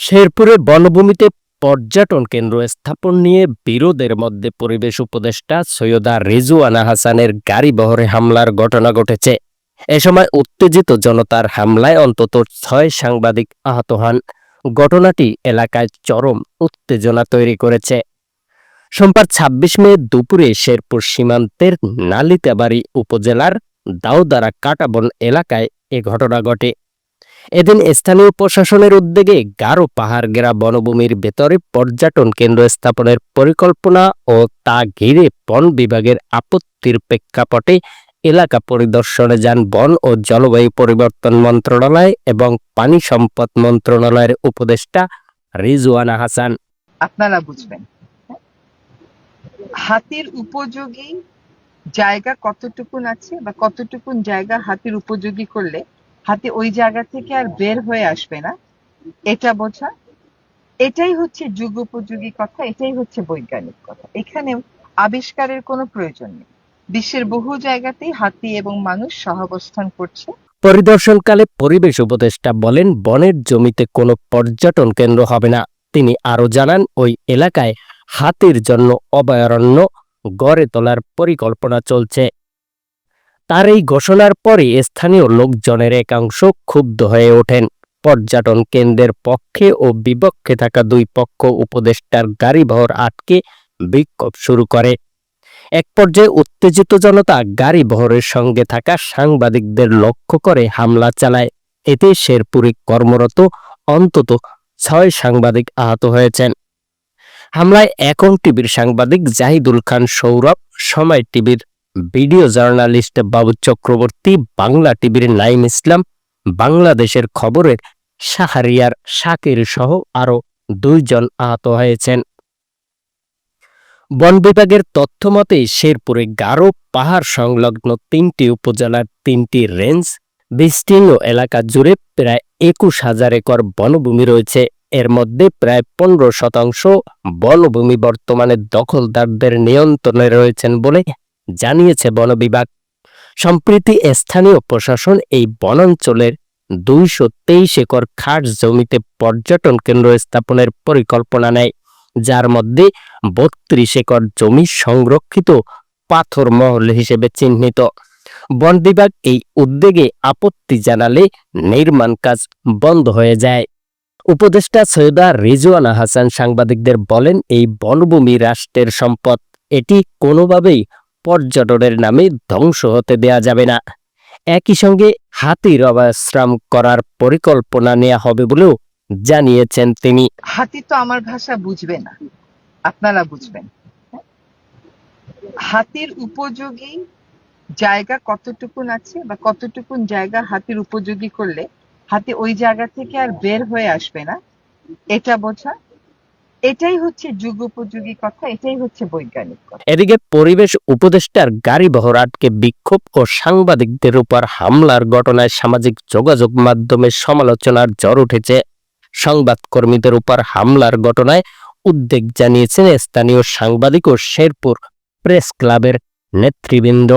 শেরপুরে বনভূমিতে পর্যটন কেন্দ্র স্থাপন নিয়ে বিরোধের মধ্যে পরিবেশ উপদেষ্টা সৈয়দা রেজুয়ানা হাসানের গাড়ি বহরে হামলার ঘটনা ঘটেছে। এ সময় উত্তেজিত জনতার হামলায় অন্তত ছয় সাংবাদিক আহত হন। ঘটনাটি এলাকায় চরম উত্তেজনা তৈরি করেছে। সোমবার ২৬ মে দুপুরে শেরপুর সীমান্তের নালিতাবাড়ি উপজেলার দাউদারা কাটাবন এলাকায় এ ঘটনা ঘটে। এদিন স্থানীয় প্রশাসনের উদ্যোগে গারো পাহাড় গেরা বনভূমির ভেতরে পর্যটন কেন্দ্র স্থাপনের পরিকল্পনা ও তা ঘিরে বন বিভাগের আপত্তির প্রেক্ষাপটে এলাকা পরিদর্শনে যান বন ও জলবায়ু পরিবর্তন মন্ত্রণালয় এবং পানি সম্পদ মন্ত্রণালয়ের উপদেষ্টা রিজওয়ানা হাসান। আপনারা বুঝবেন। হাতির উপযোগী জায়গা কতটুকুন আছে বা কতটুকুন জায়গা হাতির উপযোগী করলে হাতি ওই জায়গা থেকে আর বের হয়ে আসবে না? এটা বোঝা। এটাই হচ্ছে যুগোপযোগী কথা, এটাই হচ্ছে বৈজ্ঞানিক কথা। এখানে আবিষ্কারের কোনো প্রয়োজন নেই। বিশ্বের বহু জায়গাতেই হাতি এবং মানুষ সহাবস্থান করছে। পরিদর্শনকালে পরিবেশ উপদেষ্টা বলেন, বনের জমিতে কোনো পর্যটন কেন্দ্র হবে না। তিনি আরও জানান, ওই এলাকায় হাতির জন্য অভয়ারণ্য গড়ে তোলার পরিকল্পনা চলছে। তার এই ঘোষণার পরে স্থানীয় লোকজনের একাংশ ক্ষুব্ধ হয়ে ওঠেন। পর্যটন কেন্দ্রের পক্ষে ও বিপক্ষে থাকা দুই পক্ষ উপদেষ্টার গাড়িবহর আটকে বিক্ষোভ শুরু করে। এক পর্যায়ে উত্তেজিত জনতা গাড়ি বহরের সঙ্গে থাকা সাংবাদিকদের লক্ষ্য করে হামলা চালায়। এতে শেরপুরে কর্মরত অন্তত ছয় সাংবাদিক আহত হয়েছেন। হামলায় এখন টিভির সাংবাদিক জাহিদুল খান সৌরভ, সময় টিভির ভিডিও জার্নালিস্ট বাবু চক্রবর্তী, বাংলা টিভির নাইম ইসলাম, বাংলাদেশের খবরের শাহরিয়ার শাকির সহ আরও দুইজন আহত হয়েছেন। বন বিভাগের তথ্য মতে, শেরপুরে গারো পাহাড় সংলগ্ন তিনটি উপজেলার তিনটি রেঞ্জ, বিস্তীর্ণ এলাকা জুড়ে প্রায় একুশ হাজার একর বনভূমি রয়েছে। এর মধ্যে প্রায় পনেরো শতাংশ বনভূমি বর্তমানে দখলদারদের নিয়ন্ত্রণে রয়েছেন বলে জানিয়েছে বন বিভাগ সম্প্রতি স্থানীয় প্রশাসন এই বনাঞ্চলের দুইশো তেইশ একর খাস জমিতে পর্যটন কেন্দ্র স্থাপনের পরিকল্পনা নেয়, যার মধ্যে বত্রিশ একর জমি সংরক্ষিত পাথর মহল হিসেবে চিহ্নিত। বন বিভাগ এই উদ্যোগে আপত্তি জানালে নির্মাণ কাজ বন্ধ হয়ে যায়। উপদেষ্টা সৈয়দা রিজওয়ানা হাসান সাংবাদিকদের বলেন, এই বনভূমি রাষ্ট্রের সম্পদ, এটি কোনোভাবেই পর্যটনের নামে ধ্বংস হতে দেয়া যাবে না। একই সঙ্গে হাতির অবাশ্রাম করার পরিকল্পনা নেওয়া হবে বলেও জানিয়েছেন তিনি। হাতি তো আমার ভাষা বুঝবে না। আপনারা বুঝবেন। হাতির উপযোগী জায়গা কতটুকুন আছে বা কতটুকুন জায়গা হাতির উপযোগী করলে হাতি ওই জায়গা থেকে আর বের হয়ে আসবে না। এটা বোঝা। এটাই হচ্ছে যুগোপযোগী কথা, এটাই হচ্ছে বৈজ্ঞানিক কথা। এদিকে পরিবেশ উপদেষ্টার গাড়ি বহর আটকে বিক্ষোভ ও সাংবাদিকদের উপর হামলার ঘটনায় সামাজিক যোগাযোগ মাধ্যমে সমালোচনার জ্বর উঠেছে। সংবাদকর্মীদের উপর হামলার ঘটনায় উদ্বেগ জানিয়েছেন স্থানীয় সাংবাদিক ও শেরপুর প্রেস ক্লাবের নেতৃবৃন্দ।